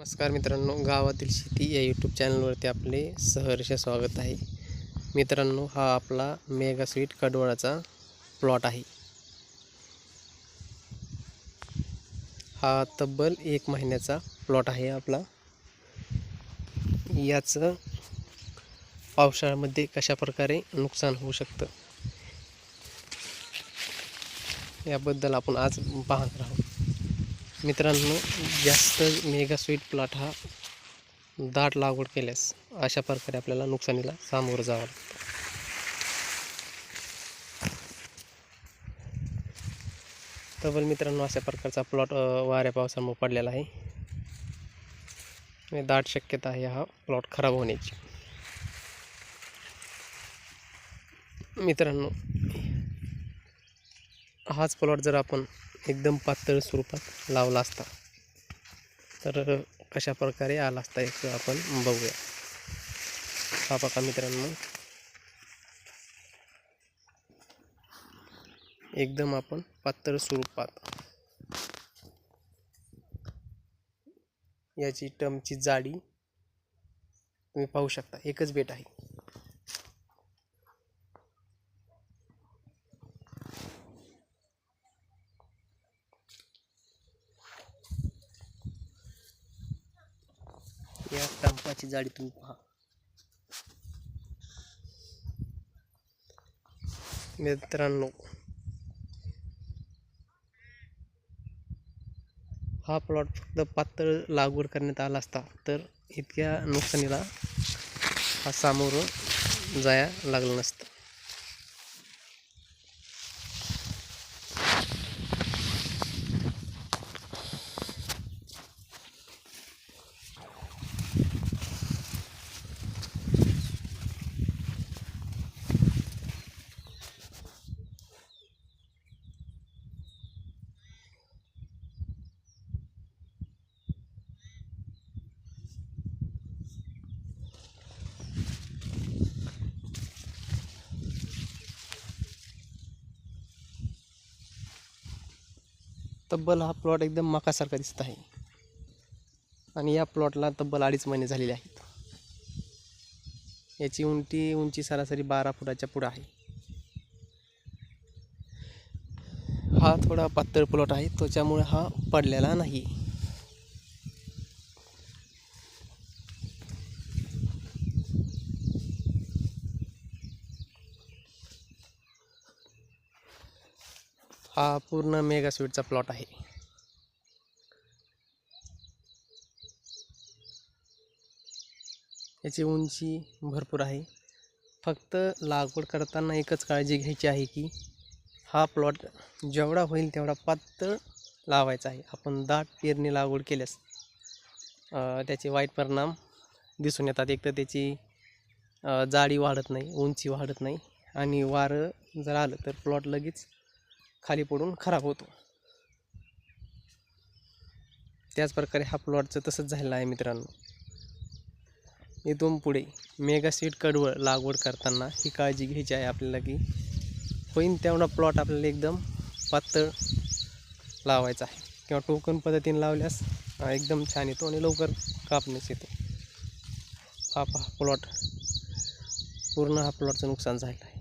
नमस्कार मित्रांनो गावातील शेती या यूट्यूब चॅनलवरती आपले सहर्ष स्वागत आहे. मित्रांनो हा आपला मेगा स्वीट कडवळाचा प्लॉट आहे. हा तब्बल एक महिन्याचा प्लॉट आहे आपला. याचं पावसाळ्यामध्ये कशा प्रकारे नुकसान होऊ शकतं याबद्दल आपण आज पाहणार आहोत. मित्रांनो जास्त मेगा स्वीट प्लॉट हा दाट लागवड केल्यास अशा प्रकारे आपल्याला नुकसानीला सामोरं जावं लागतं. तबल मित्रांनो अशा प्रकारचा प्लॉट वाऱ्या पावसामुळे पडलेला आहे. दाट शक्यता आहे हा प्लॉट खराब होण्याची. मित्रांनो हाच प्लॉट जर आपण एकदम पातळ स्वरूपात लावला असता. तर कशा प्रकारे आला असता एक आपण बघूया. हा बघा मित्रांनो. एकदम आपण पातळ स्वरूपात. याची टमची जाडी तुम्ही पाहू शकता. एकच बेट आहे. या टंपाची जाडी तुम्ही पहा. मित्रांनो हा प्लॉट फक्त पातळ लागवड करण्यात आला असता तर इतक्या नुकसानीला हा सामोरं जाया लागलं नसतं. तब्बल हा प्लॉट एकदम मकासारखा दिसत आहे. आणि या प्लॉटला तब्बल अडीच महिने झालेले आहेत. याची उंटी उंची सरासरी बारा फुटाच्या पुढं आहे. हा थोडा पातळ प्लॉट आहे त्याच्यामुळे हा पडलेला नाही. हा पूर्ण मेगा स्वीटचा प्लॉट आहे. याची उंची भरपूर आहे. फक्त लागवड करताना एकच काळजी घ्यायची आहे की हा प्लॉट जेवढा होईल तेवढा पातळ लावायचा आहे. आपण दाट पेरणी लागवड केल्यास त्याचे वाईट परिणाम दिसून येतात. एक तर त्याची जाडी वाढत नाही उंची वाढत नाही. आणि वारं जर आलं तर प्लॉट लगेच खाली पडून खराब होतो. त्याच प्रकारे हा प्लॉटचं तसंच झालेलं आहे मित्रांनो. इथून पुढे मेगा सीड कडवळ लागवड करताना ही काळजी घ्यायची आहे आपल्याला की होईन तेवढा प्लॉट आपल्याला एकदम पातळ लावायचा आहे. किंवा टोकन पद्धतीने लावल्यास एकदम छान येतो आणि लवकर कापण्यास येतो. हा पहा प्लॉट पूर्ण हा प्लॉटचं नुकसान झालेलं आहे.